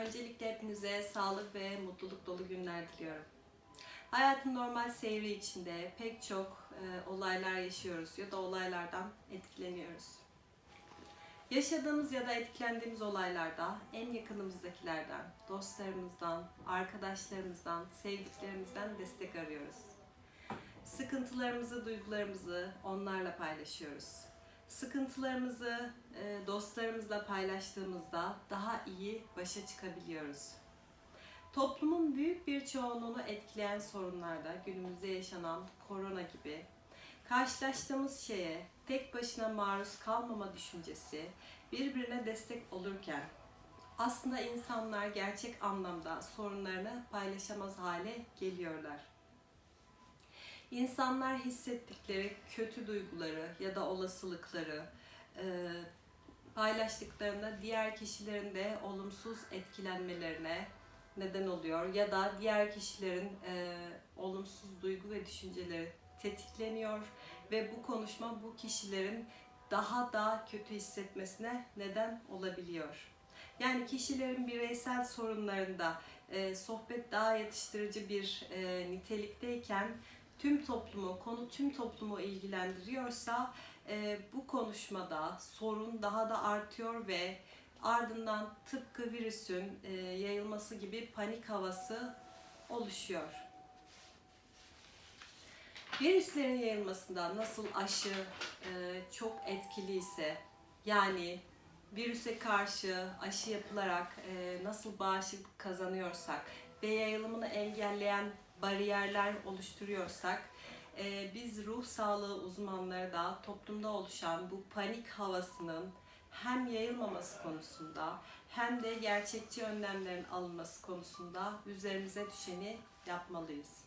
Öncelikle hepinize sağlık ve mutluluk dolu günler diliyorum. Hayatın normal seyri içinde pek çok e, olaylar yaşıyoruz ya da olaylardan etkileniyoruz. Yaşadığımız ya da etkilendiğimiz olaylarda en yakınımızdakilerden, dostlarımızdan, arkadaşlarımızdan, sevdiklerimizden destek arıyoruz. Sıkıntılarımızı, duygularımızı onlarla paylaşıyoruz. Sıkıntılarımızı e, dostlarımızla paylaştığımızda daha iyi başa çıkabiliyoruz. Toplumun büyük bir çoğunluğunu etkileyen sorunlarda günümüzde yaşanan korona gibi karşılaştığımız şeye tek başına maruz kalmama düşüncesi birbirine destek olurken aslında insanlar gerçek anlamda sorunlarını paylaşamaz hale geliyorlar. İnsanlar hissettikleri kötü duyguları ya da olasılıkları e, paylaştıklarında diğer kişilerin de olumsuz etkilenmelerine neden oluyor ya da diğer kişilerin e, olumsuz duygu ve düşünceleri tetikleniyor ve bu konuşma bu kişilerin daha da kötü hissetmesine neden olabiliyor. Yani kişilerin bireysel sorunlarında e, sohbet daha yatıştırıcı bir e, nitelikteyken tüm toplumu, konu tüm toplumu ilgilendiriyorsa e, bu konuşmada sorun daha da artıyor ve ardından tıpkı virüsün e, yayılması gibi panik havası oluşuyor. Virüslerin yayılmasında nasıl aşı e, çok etkili ise yani virüse karşı aşı yapılarak e, nasıl bağışıklık kazanıyorsak ve yayılımını engelleyen bariyerler oluşturuyorsak e, biz ruh sağlığı uzmanları da toplumda oluşan bu panik havasının hem yayılmaması konusunda hem de gerçekçi önlemlerin alınması konusunda üzerimize düşeni yapmalıyız.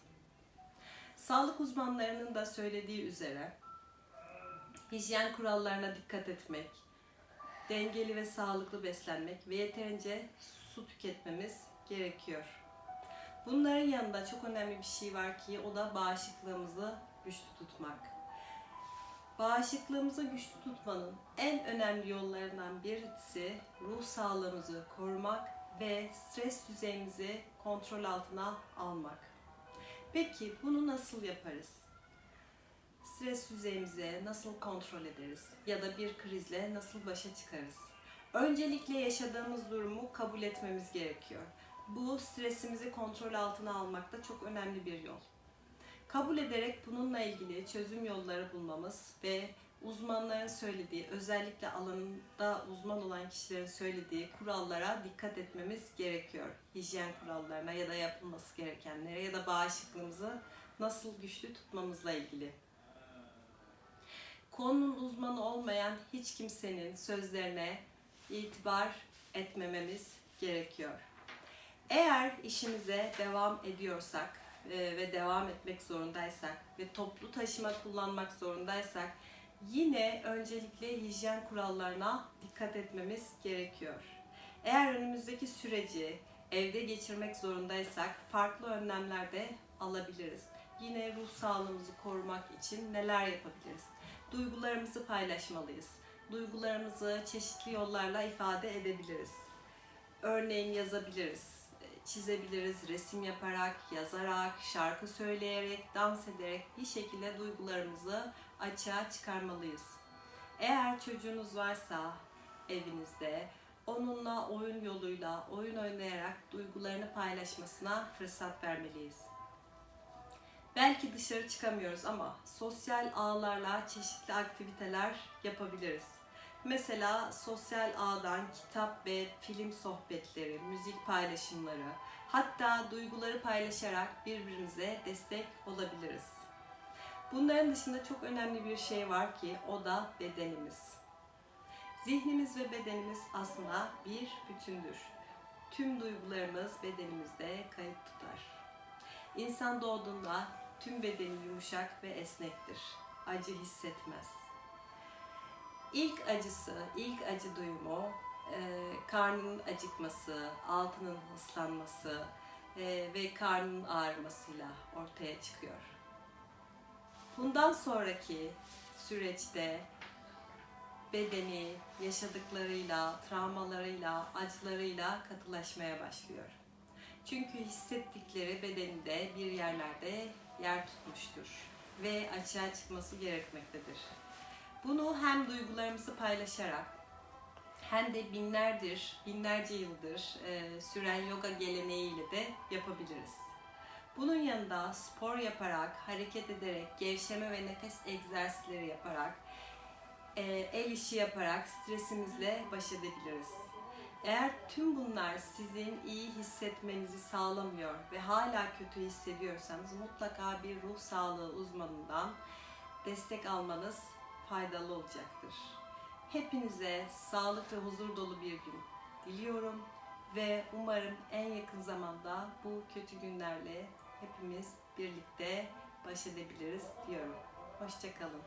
Sağlık uzmanlarının da söylediği üzere hijyen kurallarına dikkat etmek, dengeli ve sağlıklı beslenmek ve yeterince su tüketmemiz gerekiyor. Bunların yanında çok önemli bir şey var ki o da bağışıklığımızı güçlü tutmak. Bağışıklığımızı güçlü tutmanın en önemli yollarından birisi ruh sağlığımızı korumak ve stres düzeyimizi kontrol altına almak. Peki bunu nasıl yaparız? Stres düzeyimizi nasıl kontrol ederiz? Ya da bir krizle nasıl başa çıkarız? Öncelikle yaşadığımız durumu kabul etmemiz gerekiyor. Bu stresimizi kontrol altına almakta çok önemli bir yol. Kabul ederek bununla ilgili çözüm yolları bulmamız ve uzmanların söylediği, özellikle alanında uzman olan kişilerin söylediği kurallara dikkat etmemiz gerekiyor. Hijyen kurallarına ya da yapılması gerekenlere ya da bağışıklığımızı nasıl güçlü tutmamızla ilgili. Konunun uzmanı olmayan hiç kimsenin sözlerine itibar etmememiz gerekiyor. Eğer işimize devam ediyorsak e, ve devam etmek zorundaysak ve toplu taşıma kullanmak zorundaysak yine öncelikle hijyen kurallarına dikkat etmemiz gerekiyor. Eğer önümüzdeki süreci evde geçirmek zorundaysak farklı önlemler de alabiliriz. Yine ruh sağlığımızı korumak için neler yapabiliriz? Duygularımızı paylaşmalıyız. Duygularımızı çeşitli yollarla ifade edebiliriz. Örneğin yazabiliriz, çizebiliriz, resim yaparak, yazarak, şarkı söyleyerek, dans ederek bir şekilde duygularımızı açığa çıkarmalıyız. Eğer çocuğunuz varsa evinizde onunla oyun yoluyla, oyun oynayarak duygularını paylaşmasına fırsat vermeliyiz. Belki dışarı çıkamıyoruz ama sosyal ağlarla çeşitli aktiviteler yapabiliriz. Mesela sosyal ağdan kitap ve film sohbetleri, müzik paylaşımları, hatta duyguları paylaşarak birbirimize destek olabiliriz. Bunların dışında çok önemli bir şey var ki o da bedenimiz. Zihnimiz ve bedenimiz aslında bir bütündür. Tüm duygularımız bedenimizde kayıt tutar. İnsan doğduğunda tüm bedeni yumuşak ve esnektir. Acı hissetmez. İlk acısı, ilk acı duyumu, e, karnının acıkması, altının ıslanması e, ve karnının ağrımasıyla ortaya çıkıyor. Bundan sonraki süreçte bedeni yaşadıklarıyla, travmalarıyla, acılarıyla katılaşmaya başlıyor. Çünkü hissettikleri bedeninde bir yerlerde yer tutmuştur ve açığa çıkması gerekmektedir. Bunu hem duygularımızı paylaşarak hem de binlerdir, binlerce yıldır e, süren yoga geleneğiyle de yapabiliriz. Bunun yanında spor yaparak, hareket ederek, gevşeme ve nefes egzersizleri yaparak, e, el işi yaparak stresimizle baş edebiliriz. Eğer tüm bunlar sizin iyi hissetmenizi sağlamıyor ve hala kötü hissediyorsanız mutlaka bir ruh sağlığı uzmanından destek almanız faydalı olacaktır. Hepinize sağlık ve huzur dolu bir gün diliyorum ve umarım en yakın zamanda bu kötü günlerle hepimiz birlikte baş edebiliriz diyorum. Hoşçakalın.